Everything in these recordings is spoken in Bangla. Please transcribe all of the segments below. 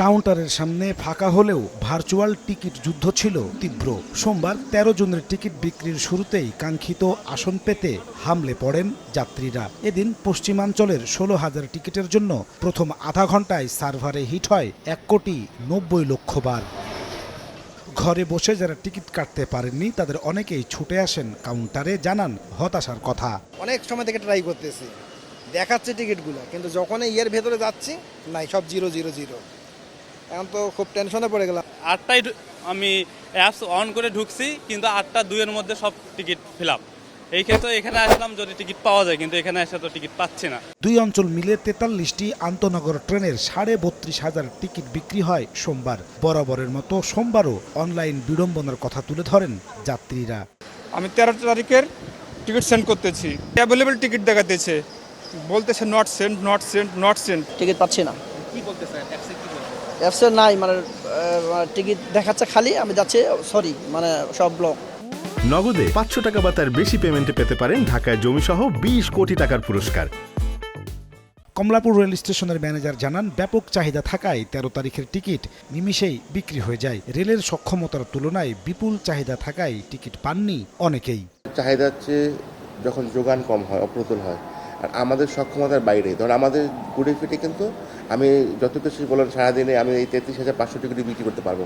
কাউন্টারের সামনে ফাঁকা হলেও ভার্চুয়াল টিকিট যুদ্ধ ছিল তীব্র। সোমবার তেরো জনের টিকিট বিক্রির শুরুতেই কাঙ্ক্ষিত আসন পেতে হামলে পড়েন যাত্রীরা। এদিন পশ্চিমাঞ্চলের ষোলো হাজার টিকিটের জন্য প্রথম আধা ঘন্টায় সার্ভারে হিট হয় এক কোটি নব্বই লক্ষ বার ঘরে বসে যারা টিকিট কাটতে পারেননি, তাদের অনেকেই ছুটে আসেন কাউন্টারে জানান হতাশার কথা। অনেক সময় থেকে ট্রাই করতেছি। দেখাচ্ছে টিকিটগুলো, কিন্তু যখনই ইয়ের ভেতরে যাচ্ছি, নাই, সব জিরো জিরো জিরো এখন তো খুব টেনশনে পড়ে গেলাম। আটটায় আমি অ্যাপস অন করে ঢুকছি কিন্তু আটটা দুইয়ের মধ্যে সব টিকিট ফিল আপ এই ক্ষেত্রে এখানে আসলাম যদি টিকিট পাওয়া যায় কিন্তু এখানে এসে তো টিকিট পাচ্ছি না। দুই অঞ্চল মিলে তেতাল্লিশটি আন্তনগর ট্রেনের সাড়ে বত্রিশ হাজার টিকিট বিক্রি হয় সোমবার। বরাবরের মতো সোমবারও অনলাইন বিড়ম্বনার কথা তুলে ধরেন যাত্রীরা। আমি তেরো তারিখের টিকিট সেন্ড করতেছি। অ্যাভেলেবেল টিকিট দেখাতেছে। বলতেছে not send not send not send ticket পাচ্ছি না। অ্যাপসে নাই মানে টিকিট দেখাচ্ছে খালি আমি যাচ্ছি সরি মানে সব ব্লক নগদে পাঁচশো টাকা বা তার বেশি পেমেন্টে পেতে পারেন ঢাকায় জমিসহ বিশ কোটি টাকার পুরস্কার। কমলাপুর রেল স্টেশনের ম্যানেজার জানান ব্যাপক চাহিদা থাকায় তেরো তারিখের টিকিট নিমিষেই বিক্রি হয়ে যায়। রেলের সক্ষমতার তুলনায় বিপুল চাহিদা থাকায় টিকিট পাননি অনেকেই। চাহিদার চেয়ে যখন যোগান কম হয় অপ্রতুল হয় আর আমাদের সক্ষমতার বাইরে। ধর আমাদের ঘুরে ফিরে কিন্তু আমি যত কিছু বলেন সারাদিনে আমি এই তেত্রিশ হাজার পাঁচশো টিকিট বিক্রি করতে পারব।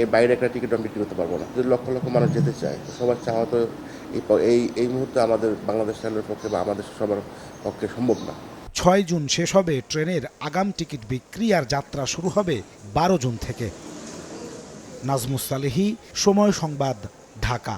এর বাইরে একটা টিকিট আমি বিক্রি করতে পারব না। যদি লক্ষ লক্ষ মানুষ যেতে চায় সবার চাওয়া তো এই এই মুহূর্তে আমাদের বাংলাদেশ রেলের পক্ষে বা আমাদের সবার পক্ষে সম্ভব না। ছয় জুন শেষ হবে ট্রেনের আগাম টিকিট বিক্রি আর যাত্রা শুরু হবে বারো জুন থেকে। নাজমুস সালেহি, সময় সংবাদ, ঢাকা।